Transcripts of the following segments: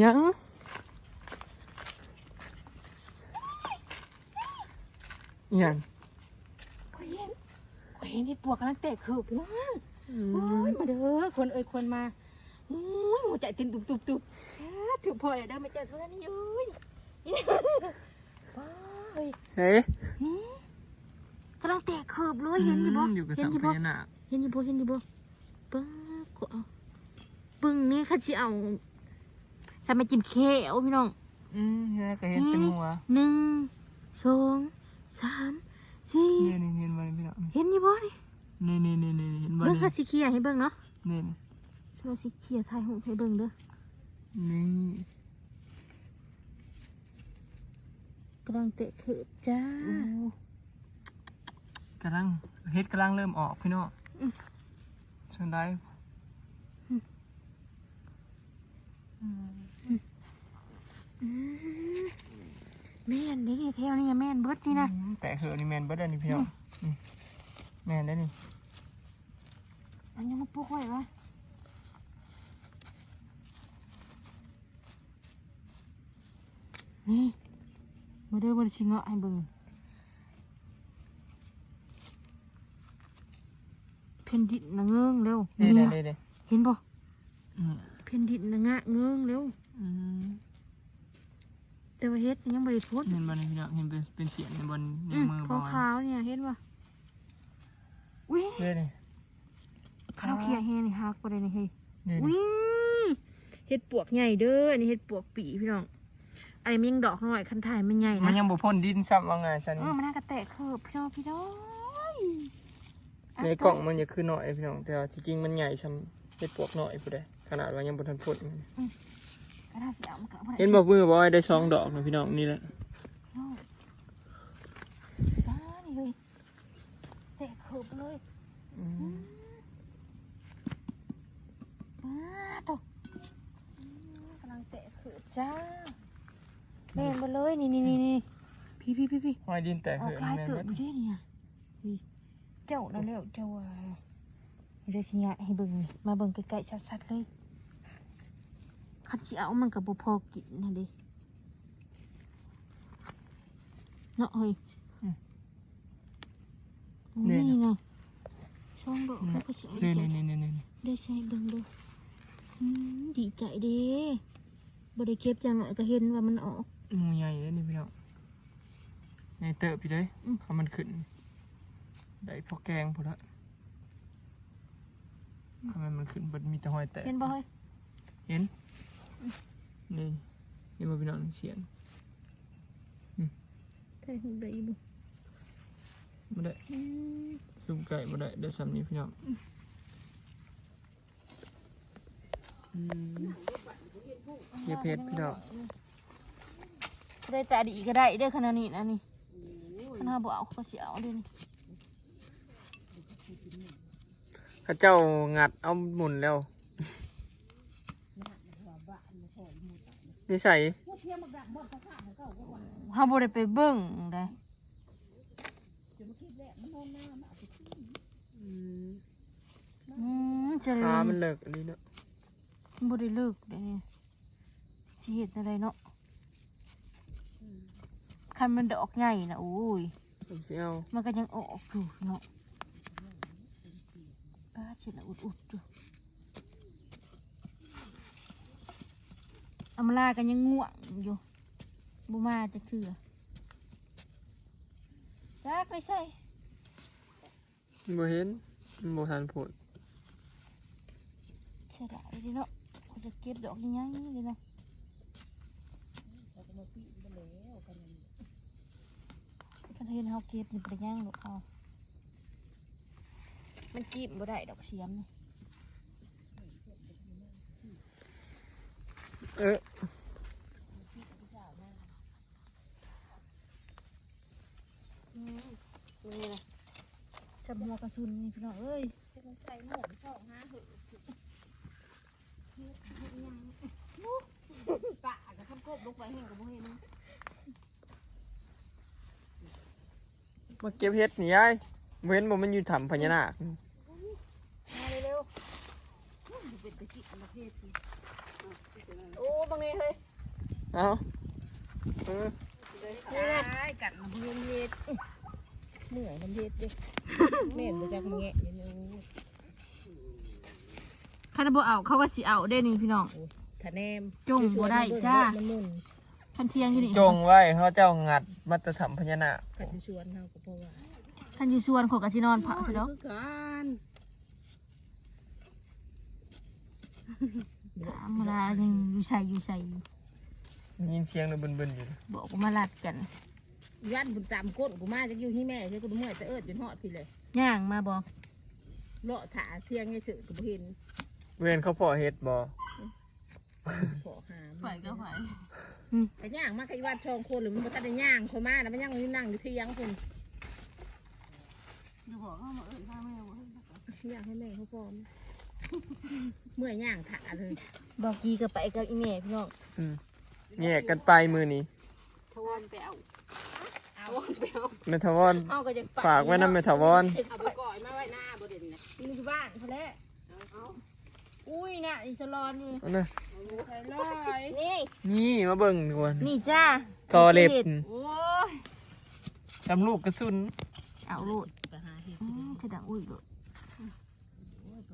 ยังยังข่อยเห็นข่อยเห็นที่ปวกกำลังแตกคือพี่น้องอืโอ้มยมาเด้อคนเอ้ยคนมาโอ้ยหัวใจเต้นตุบตุบตุบถือพอเลยเด้อมาเจอเพื่อนนี่เอ้ยว้าเฮ้ยเฮ้ยนี่กำลังแตกคืบเลยเห็นอยู่บ่อยู่กับเห็นสัอมยู่พบ่ญานาคเห็นอยู่บ่เห็นอยู่บ่ป้าก็เอาปึ้งนี่ข้าสิเอา ใส่มาจิ้มเค้วพี่น้อง อืมเห็นแล้วก็เห็นเป็นหัวหนึ่งสองสามสี่นี่นี่เห็นบ่พี่น้องเห็นอยู่บ่นี่นี่นี่นี่นี่เห็นบ่เบิ่งนี่ข้าสิเคลียร์ให้เบิ่งเนาะนี่นี่ฉันเอาสิเคลียร์ถ่ายรูปให้เบิ่งเด้อนี่กำลังเตะคืบจ้ากำลังเฮ็ดกำลังเริ่มออกพี่น้องช่วงได้ แม่นนี่นี่แถวนี่แม่นเบิดนี่นะอืมแต่เหอะนี่แมนเบิดอันนี้พี่น้องนี่แมนได้นี่อันยังมาปลุกไว้วะนี่มาเด้อมาชิงเงาะให้เบิ่งเพนดินนะเงื้งเร็วนี่นี่นี่นะนี่เห็นบ่นี่เพนดินนะงะเงื้งเร็วอืม แต่ว่าเฮ็ดยังบ่ได้พุดเห็นบ่นี่พี่น้องเห็นเป็นเป็นเสียงในบนอืนิ้วมมือบ่ขาวๆเนี่ยเห็นบ่อุ้ยเฮ้ยนี่ข้าวเคี่ยเฮนี่ฮักบ่ได้นี่เฮ้ยนี่อุ้นี่ยเฮ็ดปวกใหญ่เด้ออันนี้เฮ็ดปวกปีพี่น้องอันนี้มันยังดอกน้อยคันถ่ายมันใหญ่มันนะยังบ่พ่นดินซ้ำว่าไงซะเอนี่อมันน่ากระแตกเคิบพี่น้องพี่น้องในกล่องมันจะคือน้อยพี่น้องแต่ว่าที่จริงมันใหญ่ซ้ำเฮ็ดปวกน้อยผู้ใดขนาดว่ายังบ่ทันพ่นกระดาษสีเอามันก็อาไเห็นบ่มือบ่ได้สองดอกนะพี่น้องนี่แหละน้องบ้านี่เลยแตกเคิบเลยอืมบ้าตกกำลังแตกเคิบจ้าแม่นมาเลยนี่นี่นี่นี่พี่พี่พี่พี่ห้อยดินแตกออเหกอะลายแม่นเติบเบิดไปได้เนี่ยนี่เจ้านั่นแล้วเจ้าว่าเดี๋ยวสิยะให้เบิ่งนี่มาเบิ่งใกล้ๆชัดๆเลย คันสิเอามันกับบ่พอกินนะเดิเนาะเฮ้ยนี่ไงช่องดอกเขาก็สิเอานี่ใจนี่นี่นี่นี่ได้ใช้เบิ่งเด้ออืมดีใจเด้บ่ได้เก็บจังหน่อยก็เห็นว่ามันออกหมูใหญ่เลยนี่พี่น้องใหญ่เติบพี่เลยอืมเขามันขึ้น ได้พอแกงพอละทำไมมันขึ้นเบิดมีแต่ห้อยแตกเห็นบ่เฮ้ยเห็น นี่นี่มาพี่น้องเสียนใช่หูได้อีบ่มาได้อืมซุ่มไก่มาได้ได้ซ้ำนี้พี่น้องอืมเย็บเพชรพี่น้องได้ตาดีก็ได้เด้อขนาดนี้นะนี่ขนาดบ่เอาก็สิเอาเด้อนี่ข้าเจ้างัดเอาหมุนแล้ว นิสัยเฮาบ่ได้ไปเบิ่งได้อืมเจะขามันเลิกอันนี้เนาะบ่ได้เลิกเด้นี่สิเฮ็ดอะไรเนาะคันมันดอกใหญ่นะโอ้ยผมสิเอามันก็ยังออกอยู่เนาะป้าเช็ดละอุดๆอยู่ อำลากันยังง่วงอยู่บ่มาจะเถื่อจักไม่ใช่บ่เห็นมันบ่ทันผลเสียดายเดิเนาะเขาจะเก็บดอกยังไงเดิเนาะกันเห็นเขาเก็บนี่ไปย่างดอกเขามันจีบบ่ได้ดอกเสียมนี่ เออนี่นะจับหัวกระสุนนี่พี่น้องเอ้ยใส่หมวกสองห้าเหอะปะกับข้าวกบลงไปเห็นกับบ่เห็นมาเก็บเฮ็ดนี่ยายบ่เห็นบ่มันอยู่ถ้ำพญานาคมาเร็วๆเป็นตะกี้ประเภท สิโอ้บางนี่เฮ้ยเอาเออตายกัดน้ำเย็นเย็ดเหนื่อยน้ำเย็ดดิแม่นบ่จักมึงแงะอยู่นึงคันบ่เอาเขาก็สิเอาได้นี่พี่น้องทะแนมจุ่มบ่ได้จ้ามันมึนคันเทียงอยู่นี่จงไว้เขาเจ้างัดมัตตธรรมพญานาคกัดอยู่ชวนเฮาก็เพราะว่าคันอยู่ส่วนของกสินอนผักพี่น้องคือกัน ถามเวลายังอยู่ใส่อยู่ใส่ได้ยินเสียงเลยบึนๆอยู่บอกว่ามาลัดกันยันบุญตามก้นกูมาจักอยู่ที่แม่ใช่กูเมื่อยแต่เอิดจนฮอดพี่เลยย่างมาบอกเลาะถาเสียงให้สื่อกูบ่เห็นเวนเขาพ่อเฮ็ดบ่ขอหาไฟก็ไฟแต่ย่างมากับอีวัดชองคนหรือมันบ่ทันได้ย่างคนมาแล้วมันยังอยู่นั่งอยู่ที่ยังคนจะบอกว่ามาเอิญข้าแม่บอกย่างให้แม่เขาพร้อม เมื่อยย่างถาเลยบอกกีก็ไปกับอีแม่พี่น้องอืมแยกกันไปมือนี้ทวนไปเอาเอาไปเอาแม่ทวอนเอาก็จะไปฝากไว้นำแม่ทวอนเอาไปก่อยมาไว้หน้าบ่เด่นนะนี่ที่บ้านเขาแหละอุ้ยน่ะอินสลอนอยู่เอานะใส่ลอยนี่นี่มาเบิ่งดีกว่านี่จ้าทอเล็บโอ้ยจำลูกกระสุนเอาโลดไปหาเห็ดอืมจะดังอุ้ยโลด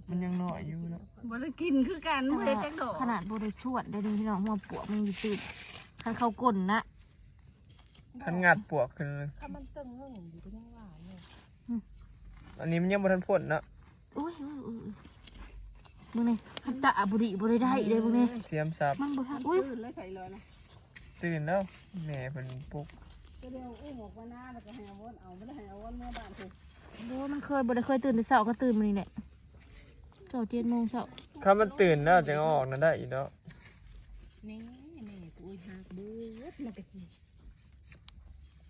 มันยังน้อยอยู่เนาะบ่ได้กินคือกันบ่ได้จักดอกขนาดบริสวดได้ดีพี่น้องหัวปวกมันอยู่ตื่นคันเขากลนนะคันงัดปวกขึ้นเลยถ้ามันตึงเรื่องอยู่ก็ยังว่าเนี่ยอันนี้มันยังบ่ทันพ้นเนาะอุ้ยอุ้ยอุ้ยมึงนี่คันตะบุรีบริได้เลยมึงนี่เสียมซับมันบ่ทันอุ้ยตื่นแล้วใส่เลยนะตื่นแล้วแม่เพิ่นปลุกก็เดี๋ยวอุ้มออกมาหน้าแล้วก็ให้เอาวนเอาไม่ได้ให้เอาวนเมื่อบ้านถูกโอ้มันเคยบริเคยตื่นแต่เช้าก็ตื่นมานี่แหละ เช้าเจ็ดโมงเช้าถ้ามันตื่นแล้วจะเอาออกนั่นได้อีกเนาะนี่แม่กูอุ้ยหักเบิดมันก็สิ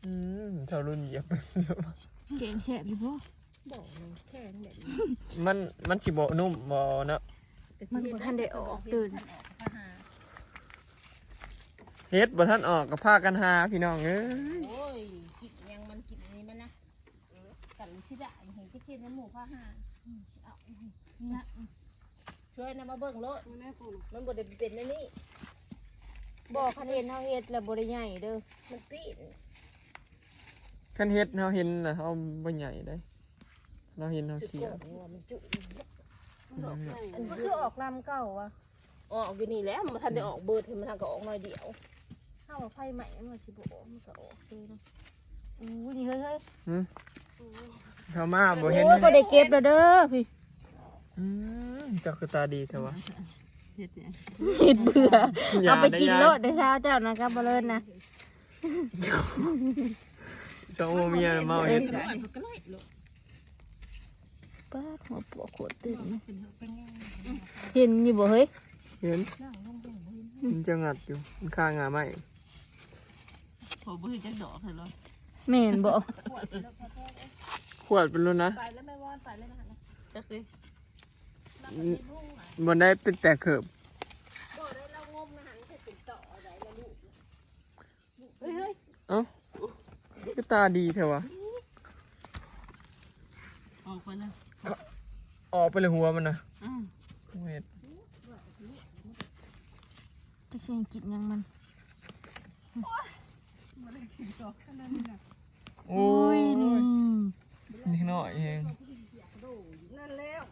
อืมเท่ารุ่นเหยียบไปเยอะแกงแสบอยู่บ่บอกเลยแค่นั้นแหละมันมันสิบ่นุ่มบ่เนาะมันบ่ทันได้ออกตื่นเฮ็ดบ่ทันออกก็พากันหาพี่น้องเอ้ยโอ้ยกินยังมันกินนี่มันนะกันที่ได้เห็นที่กินน้ำหมูผ้าห่าเอา นี่นะช่วยนำมาเบิ่งรถมันบ่ได้เป็นในนี่บอกคันเห็นเฮาเฮ็ดแล้วบ่ได้ใหญ่เด้อมันปีนคันเฮ็ดเฮาเห็นน่ะเฮาบ่ใหญ่ได้เราเห็นเฮาเสียมันจุอันนี้คือออกลำเก่าวะออกอยู่นี่แล้วมันทันได้ออกเบิดมันทันก็ออกหน่อยเดียวถ้าว่าไฟใหม่มันสิบ่ออกมันก็ออกเลยนะอู้นี่เฮ้ยเฮ้ยหึเข้ามาบ่เห็นโอ้ยบ่ได้เก็บแล้วเด้อพี่ อืมเจ้าคือตาดีแท้วะเฮ็ดเนี่ยเห็ดเบื่ออย่เอาไปกินด้โลยายดได้เช้าเจ้านะครับบ่เลินนะสองโมเมียเมาเฮ็ดก็ได้ก็ได้ลูกป้าดหัวปวกขวดตื่นนะเห็นอยู่บ่เฮ้ยเห็นมันจะงัดอยู่มันข้างงาไม้โถบ่เห็นจักดอกเลยแม่นบ่ขวดเป็นรุ่นนะไปแล้วไม่วอนไปแล้วนะจักเลย บนได้เป็นแต่เขิบบ่ได้เรางมนะหันแค่เป็นต่ออะไรละลูกเฮ้ยเฮ้ยเอ้าก็ตาดีแท้วะออกไปแล้วออกไปเลยหัวมันนะอืมเห็ดจักสิให้กินหยังมันโอ้อุ้ยยนี่นี่หน่อยเอง นั่นแล้ว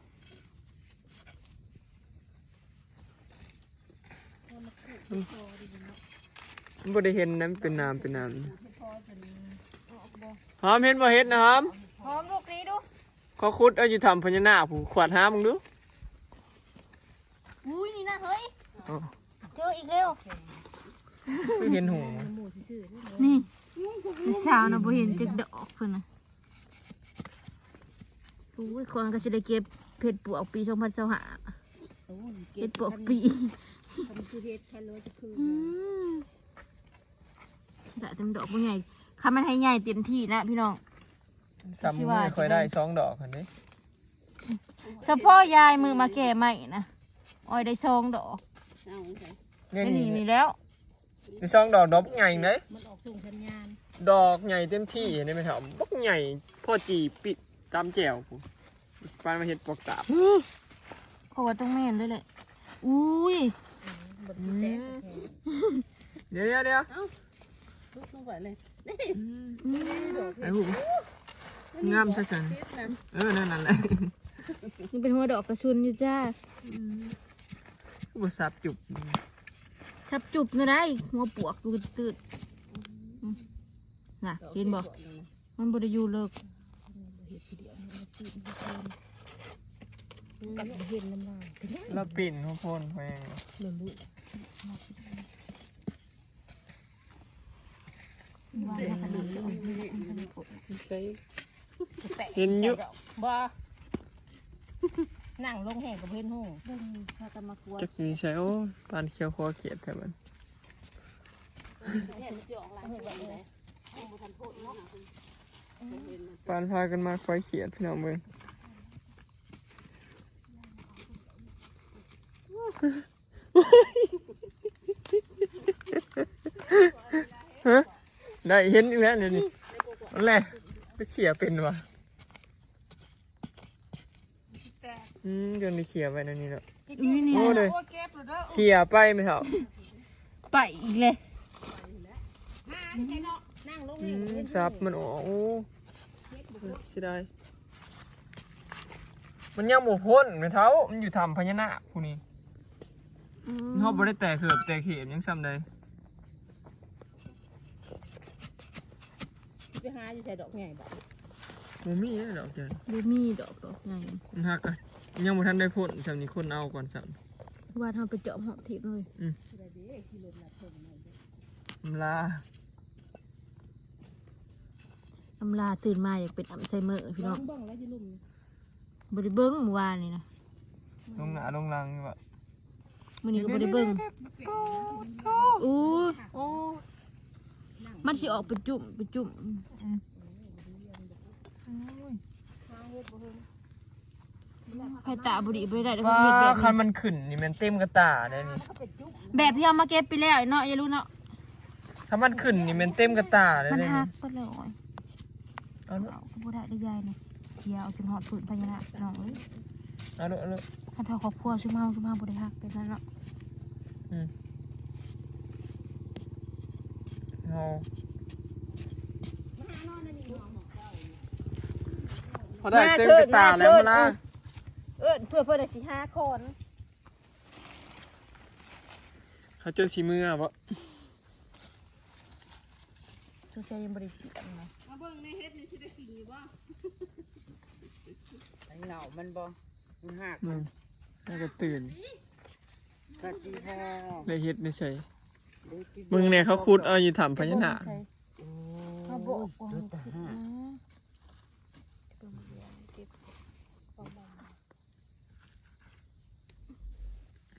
มันบ่ได้เห็นนะมันเป็นน้ำเป็นน้ำหอมเห็นบ่เห็ดนะหอมหอมลูกนี้ดูเขาคุดเอาอยู่ทำพญานาคผู้ขวดหามึงดูอุ้ยนี่นะเฮ้ยอ๋อเจออีกแล้วไม่เห็นหูหมูซื่อๆนี่นี่นี่สาวนะบ่เห็นจักดอกเพิ่นน่ะอุ้ยคนก็สิได้เก็บเพชรปลวกปี2025โอ้ยเพชรปลวกปี ทำคือเฮ็ดแค่เลยจะคืออืมได้เต็มดอกบ่ใหญ่คำมันให้ใหญ่เต็มที่นะพี่น้อง ซ้ำไม่ค่อยได้สองดอกคันนี้เฉพาะยายมือมาแก่ใหม่นะอ้อยได้ซองดอกเอาใส่เนี่ยไอ้นี่นี่มีแล้วมีสองดอกดอกใหญ่ไหมมันออกส่งสัญญาณดอกใหญ่เต็มที่เห็นไหมครับบักใหญ่พ่อจีปิดตามแจวผู้ปานมาเห็ดปอกตาบ เขาว่าต้องแม่นด้วยแหละอุ้ย บนแตกเดี๋ยวเดี๋ยวเดี๋ยวลุกลงไปเลยไอ้หูงามซะจังเออนั่นนั่นแหละนี่เป็นหัวดอกกระชุนอยู่จ้าบ่สับจุบทับจุบไม่ได้หัวปวกอยู่ตืดอืมน่ะเห็นบอกมันบริยูเลิกกันเห็นน้ำลายแล้วปิ่นหัวโพนแพงหลุดลุ ใช่แตะเห็นอยู่บ่นั่งลงแห่กับเพื่อนหูเบิ่งพากันมากวนจักมีใช่โอ้ปานเขียวคอเขียดแถวมันเห็นสิออกหลายเห็นแบบไหนปานพากันมาควายเขียดพี่น้องเบิ่ง ฮะได้เห็นอีกแล้วเดี๋ยวนี้นั่นแหละไปเขี่ยเป็นวะอืมเดี๋ยวนี้เขี่ยไปนั่นนี่เนาะนี่นี่โอ้เลยเขี่ยไปไหมเถอะไปอีกเลยนั่งลงอืแห่กับมเพื่อนซับมันออกโอ้สิได้มันยังบ่พ้นไม่เท่ามันอยู่ทำพญานาคผู้นี้อืมเขาบ่ได้แตกเขือบแตกเข็มยังซ้ำใด ไปหาอยู่ใส่ดอกใหญ่บ่บ่มีเด้อดอกจันบ่มีดอกดอกไงมันฮักอะยังบ่ทันได้พ้นซ้ำนี้คนเอาก่อนซ้ว่าทำไปเจาะหอบทิพย์เลยำมันลาอำลาตื่นมาอยากเป็นอัลไซเมอร์พี่ลน้อองงบ้องแล้วจะลุ่มบริเบิ้งเมื่อวานนี่นะลงหน้าลงหลังนี่ว่ะมื้อนี้ก็บริเบิ้งโอ้โธ่อู้โอ้ มันสิออกเป็นจุ่มเป็นจุ่มไผตาบุรีบ่ได้เดี๋ยวว่าเขาเฮ็ดแบบคันนี้มันขึ้นนี่มันเต็มกระตาได้นี่แบบที่เอามาเก็บไปแล้วเนาะอย่ารู้เนาะถ้ามันขึ้นนี่มันเต็มกระตาได้มันเลยหันี่กก็เลยโอ้ยเอาลูกเอาก็บ่ได้ได้ยายนี่เสียเอาจนหอดฝืนพญานาคน้องเอ้ยเอาลูกเอาลูกคันเท่าครอบครัวชุมเฮาชุมเฮาบ่ได้หักไปนั่นเนาะอืม เอาพอได้เต็มกระตาแล้วมาละเอิ้นเพื่อเพิ่นได้สิหาคนเขาเจอสีมือบ่สุใจยังบ่ได้กินนะไอ้เหงามันบ่มันหักมึงแล้วก็ตื่นสักทีพอเลยเฮ็ดไม่ใช่ได้กิน มึงเนี่ยเขาขุดเอาอยู่ถ้ำพญานาคเขาบอกว่าเดือดแต่ห้า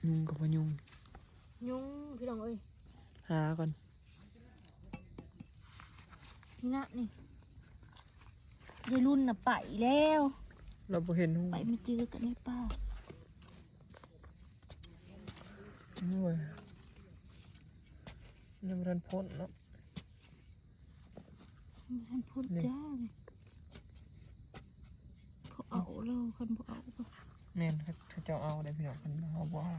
ยุงกับพยุงยุงพี่น้องเอ้ยหาก่อนนี่นะนี่ยายรุ่นน่ะไปแล้ว เราบ่เห็นหุงไปไม่เจอกันในป่าโอ้ย ยังบ่ทันพ้นเนาะท่านพูดนี่จ้าเลยเขาเอาแล้วคนบ่เอาก็แม่นเขาเขาเจ้าเอาได้พี่น้องคันเฮาบ่เอา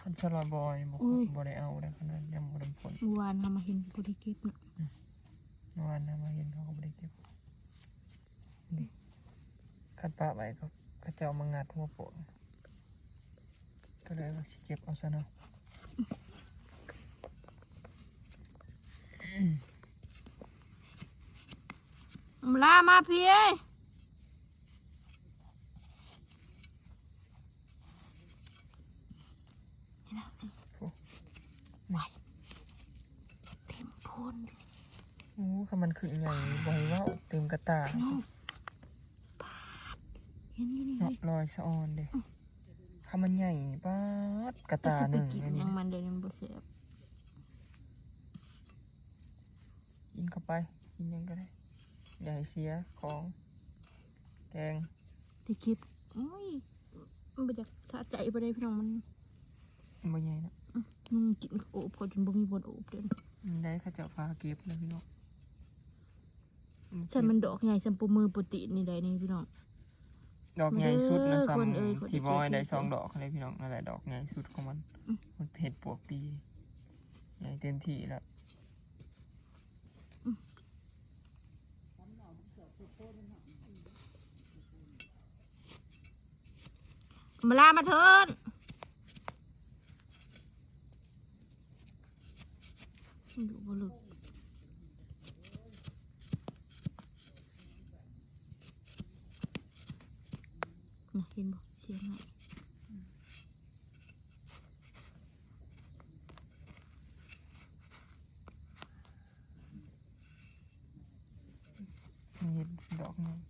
คันสลาบอยบ่บ่ได้เอาได้ขนาดยังบ่ทันพ้นเมื่อวานเขามาเห็นบริเก็บเนาะเมื่อวานนะมาเห็นเขาก็บ่ได้เก็บนี่คันปะไว้เขาเขาเจ้ามางัดหัวโปนก็เลยว่าสิเก็บเอาซะเนาะ ลามาพี่นี่นะไหวเต็มโพนโอ้คันมันขึ้นใหญ่บ่ให้เว้าเต็มกระตาน้องปาดเนอยู่นี่เนาะรอยสะออนเด้ถ้ามันใหญ่ปาดกระตาหนึ่งอันนี้ยังมันเดี๋ยวนี้มันบ่เสียบ กินเข้าไป กินหยังก็ได้อย่าให้เสียของแกงแต่เก็บโอ้ยมันบ่อยากสะใจบ่ได้พี่น้องมันบ่ใหญ่นะมึงกินโอบเขาจนบ่มีบนโอบเด้อมันได้เขาเจะพาเก็บนะพี่น้องใช่มันดอกใหญ่สัมปูมือปกตินี่ได้นี่พี่น้องดอกใหญ่สุดนะเด้อซ้คนเอ้ยคนำที่เอ้ยบอยได้เก็บสองดอกเลยพี่น้องนั่นแหละดอกใหญ่สุดของมันอืมมันเผ็ดปวกปีใหญ่เต็มที่แล้ว มาลามาเถินอยู่บ่ลึกน่ะเห็นบ่เสียงไหมเห็ดดอกน่อย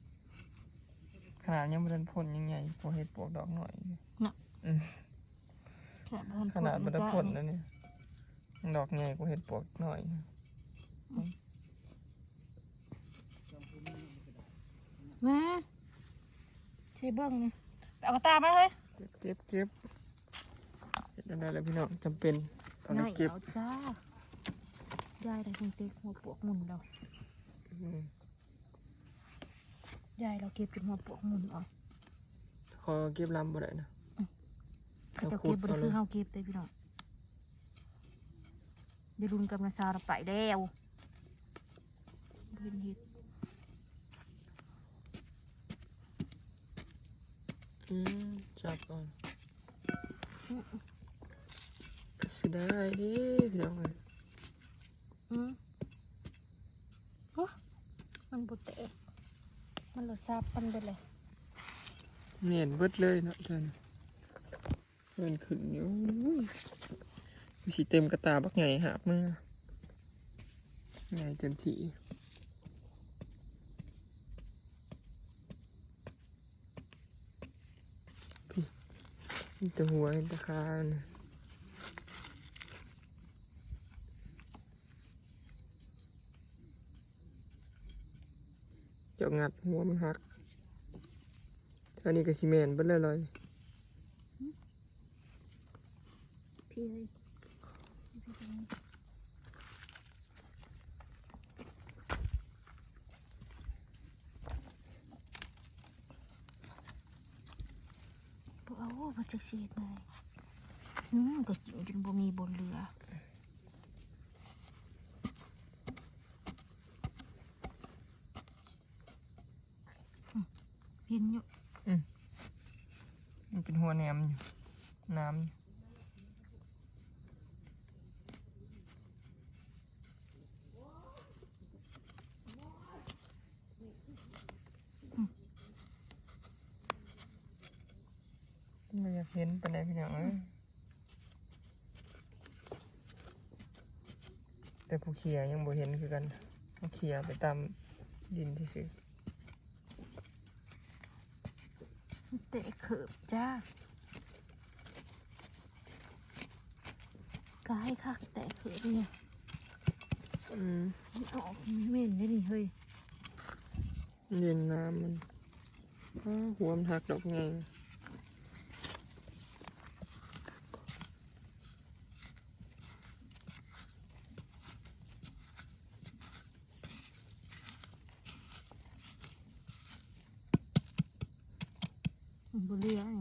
ขนาดยังไม่ทันพ่นยังไงพอเห็ดปวกดอกหน่อยอยู่แค่บ่ทัขนาดไม่พ้ได้จ้ะพ่นแล้วเนี่ยดอกใหญ่กว่าเห็ดปวกหน่อยมาใช่เบิ้งนี่เอากระตามาเฮ้ยเก็บเก็บเก็บได้แล้วพี่น้องจำเป็นเอาไปนายเก็บเอาจ้าได้ได้คงเต็กหัวปวกหมุนเรา อืมได้เราเก็บจนหัวปวกหมุนเอาขอเก็บลำบ่ได้นะเขาจะเก็บบริคือเฮาเก็บได้พี่น้องเดี๋ยวรุนกับนาซาเราไปแล้วเห็นเห็ดอืมจับก่อนเสิได้เดิพี่น้องเอ้ยอืมฮะมันบุเตะ มันรสซาบปันไปเลยเนียนเบิดเลยเนาะท่านเงินขึ้นอยู่งมีสีเต็มกระตาบักใหญ่หาบมือใหญ่เต็มที่พี่ตัวห็นแต่ขาน เจ้างัดหัวมันหักอันนี้ก็ซีเมนเบิดเลยเลยพี่เลยพวกเอาพระจักเสียดเลยอืมก็กินจนบ่มีบนเรืออืมเห็นอยู่มันเป็นหัวแหนมอยู่น้ำอยู่ไม่อยากเห็นไปไหนพี่น้องเอ้ยแต่ผู้เขียยังบ่เห็นคือกันเขียไปตามดินที่ซื้อ เตะเขิบจ้ากายคักเตะเขิบเนี่ยอืมมันออกเหม็นได้นี่เฮ้ยเย็นน้ำมันอ้าวหัวมันหักดอกไง มันบุเรียไง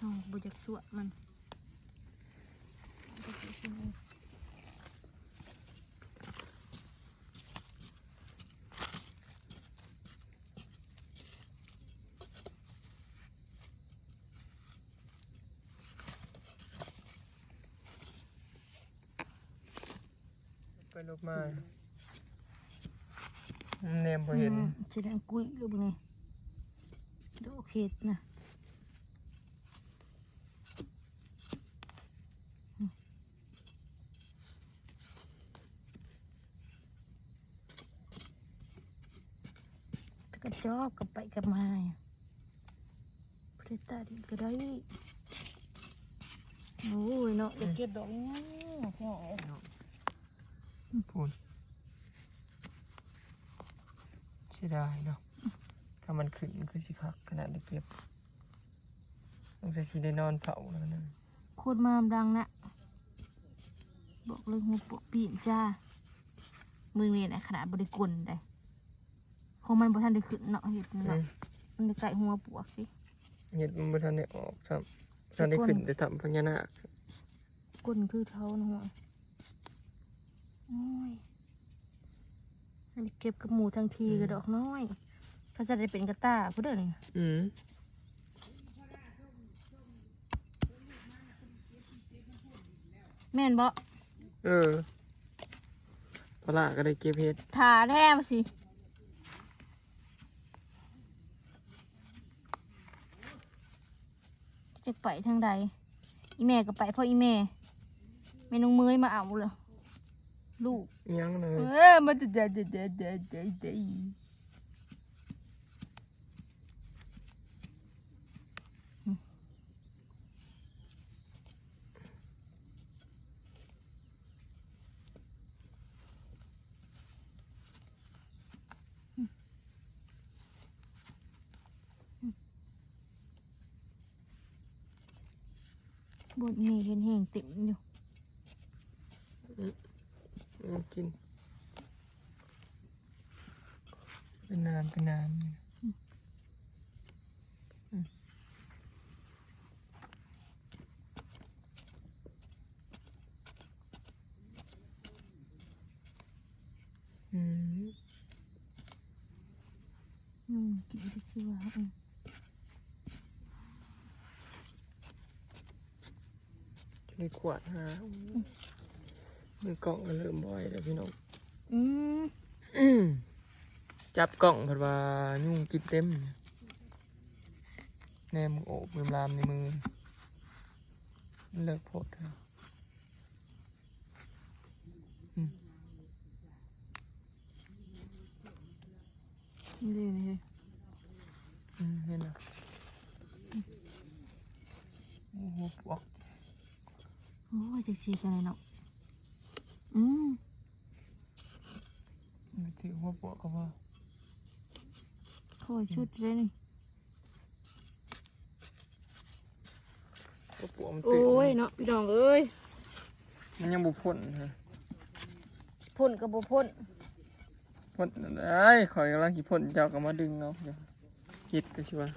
อ๋อบุจักสวดมันบ่จักสวดมัน ไปลบมาเนมพอเห็นแสดงกุ้ยหรือเปล่ดอกเห็ดนะกระจอกกับไปกับมาอะเพลตาดิก็ได้โอ้ยเนาะอยากเก็บดอกง่ายๆพี่น้องเอ้ย พูดเสียดายเนาะถ้ามันขึ้นคือสิคักขนาดได้เปรียบต้องใช้ชีได้นอนเผาแล้วนะโคตรมามดังนะ บอกเลยหัวปวกปีนจ้า มือนี่นะขนาดบริกลได้คงมันบ่ทันได้ขึ้นเนาะเห็ดนี่อืเนาะมมันไปไก่หัวปวกสิเห็ดมันบ่ทันได้ออกซ้ำทันได้ขึ้นแต่ทำพญานาคก้นคือเท้าหน่อยโอ้ยอันนี้เก็บกับหมูทั้งทีกระดอกน้อยเขาจะได้เป็นกระต้าผู้เดินอืมแม่นบ่เออพอละก็ได้เก็บเห็ดทาแท้มาสิจะไปทางใดอีแม่ก็ไปเพราะอีแม่แม่น้องเมยมาเอาเลย ลูกยังเลเออมาเดเดเดเดเดเดเดบนนี่เห็นแห้งติ่มอยู่ มันกิน เป็นน้ำเป็นน้ำอืมอืมกินได้ชื่อว่าอืมเลยขวดหา มือกล่องก็เริ่มบ่อยแล้วพี่น้องอืมจับกล่องเพราะว่ายุ่งกินเต็มแนมโอบมือลามในมือมันเลิกโพดแล้วอืมดีเลยอืมเห็นนะโอ้โหปวกโอ้ยจะชีกันเลยเนาะอืม มันถือหัวปวกก็พอ โคอย ชุดเลยนี่หัวปวกมันโอ้ตื่นยเนาะพี่น้องเอ้ยมันยังบุพ่นฮะพ่นกับบ่พ่นพ่นได้ข่อยกำลังสิพ่นเจ้าก็มาดึงเอาเดี๋ยวคิดก็ชัวา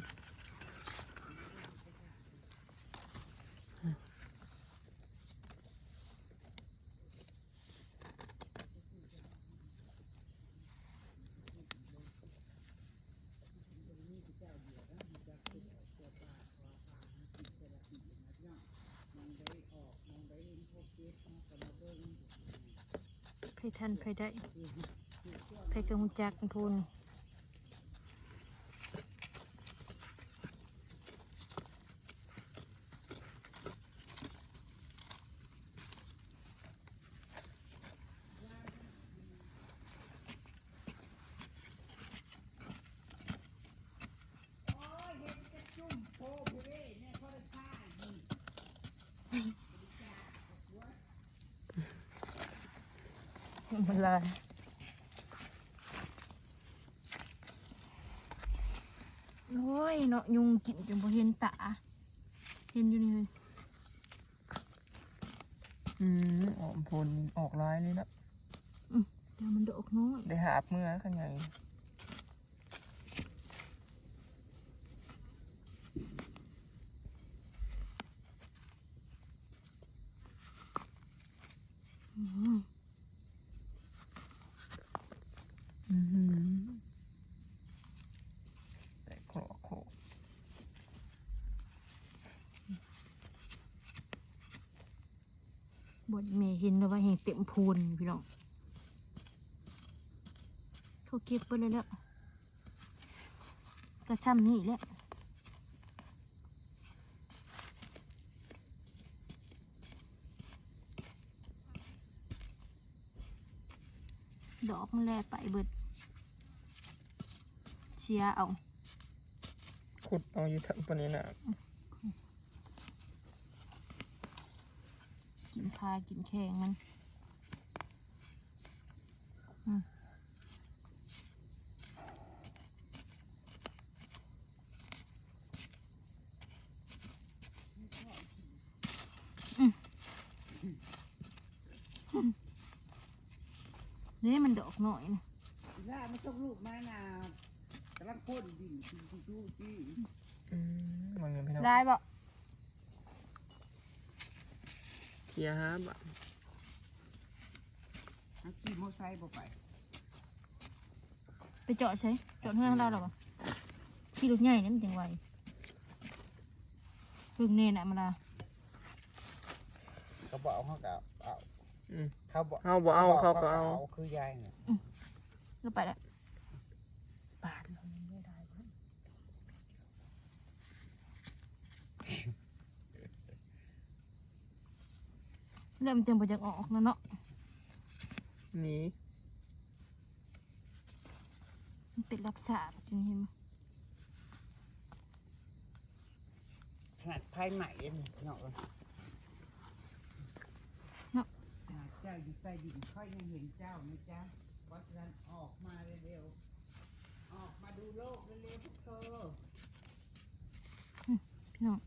ใครทันใครได้ใครกระหุจักทุนลายโอ้ยเนาะยุงกินจนบ่เห็นตา เห็นอยู่นี่เลย อืมออกพ่นออกลายเลยนะเดี๋ยวมันดอกน้อย ได้หาบเมื่อข้างใน อืม อือหือแต่โครกโครก บนเมเห็นแล้วว่าแห่งเต็ม พูนพี่น้องเขาเก็บไปเลยแล้วกระช่ำนี่แหละดอกมันแลไปเบิดเชียร์เอา ขุดเอาอยู่ทั้งปานนี้นะกินพากินแข่งมันอืมอืมอืม นี่มันดอกหน่อยนะว่าไม่ต้องลูกมานากำลังพ่นดินดูดูจีมันเงินพี่น้องได้บ่เทียร์ฮะบะ ขี่มอไซค์บ่ไปไปจอดใช่จอดเฮือนเราหรอบ่ขี่รถใหญ่นี่มันจังไวเพิ่งเน่น่ะมาละเขาบอกเอาเขาก็เอาอืมเขาบอกเอาบ่เอาเขาก็เอาคือยายเนี่ยก็ไปแล้วปาดเราไม่ได้เว้ยเริ่มนจังบ่อยากออกแล้วเนาะห นีมันเป็นรับสาบจริงเห็นไหมขนาดภายใหม่เลยนี่เนาะเอ้ยเนาะขนาดเจ้าอยู่ใต้ดินค่อยยังเห็นเจ้านะจ๊ะเพราะฉะนั้นออกมาเร็วๆออกมาดูโลกเร็วๆพวกเธอพี่น้อง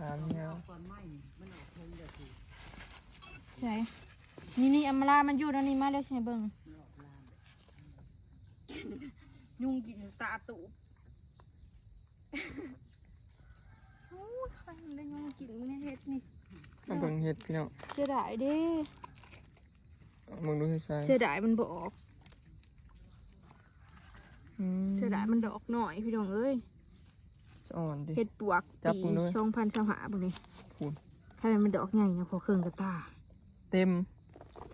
ถามเงาตอนไหม้มันออกเพลงเดียวสิใช่นี่นี่อัมรามันอยู่แล้วนี่มาแล้วใช่ไหมเบิ้งมันออกลามยุงกินตาตูโอ้ยใครมันได้ยุงกินมันเฮ็ดนี่มาเบิ่งเฮ็ดพี่น้องเสียดายเด้มึงดูให้ใส่เสียดายมันบออกอืมเสียดายมันดอกหน่อยพี่น้องเอ้ย จะอ่อนดิเฮ็ดปวกจับปีมึงด้วย สองพันสามหาบุนี่คูณถ้ามันดอกใหญ่นะพอเครื่องกระตาเต็ม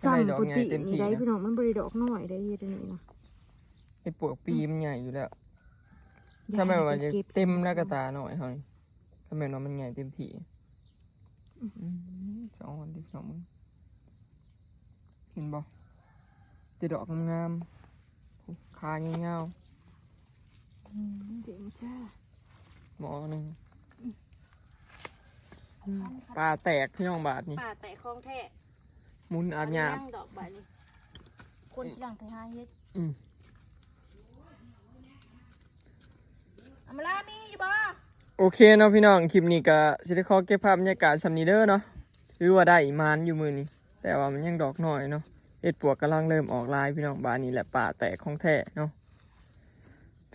ซ้ำดอกปกใหญ่ติเต็มนี่ที่ได้นะพี่น้องมันบริดอกน้อยได้เฮ็ดอันนี้นะไอ้ปวกปีมันใหญ่อยู่แล้วถ้าแม่นว่าจะเต็มแล้วก็ตาหน่อยเฮานี่ถ้าแม่นว่ามันใหญ่เต็มที่อืมจะอ่อนดิพี่น้องมึงเห็นบ่แติดดอกงามๆโอ้ขาเงาอืมเจ๋งจ้าๆ หมอหนึงอืมปลาแตกพี่น้องบาทนี่ป่าแต่คลองแท้หมุนอาบยามนั่งดอกใบนี่คนสิหลังไปหาเฮ็ดอืม อำลามีอยู่บ่โอเคเนาะพี่น้องคลิปนี้ก็สิได้ขอเก็บภาพบรรยากาศสำนีเด้อเนาะหรือว่าได้อีมานอยู่มือนี้แต่ว่ามันยังดอกน้อยเนาะเห็ดปวกกำลังเริ่มออกลายพี่น้องบานนี้แหละป่าแตกของแท้เนาะ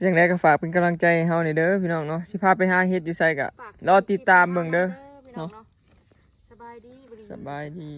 เพียงใดก็ฝากเป็นกำลังใจให้เฮาในอยเด้อพี่น้องเนาะสิพาไปหาเห็ดอยู่ไสกะฝากรอติดตามเบิ่งเด้อพี่น้องเนาะ สบายดีบ่ได้สบายดี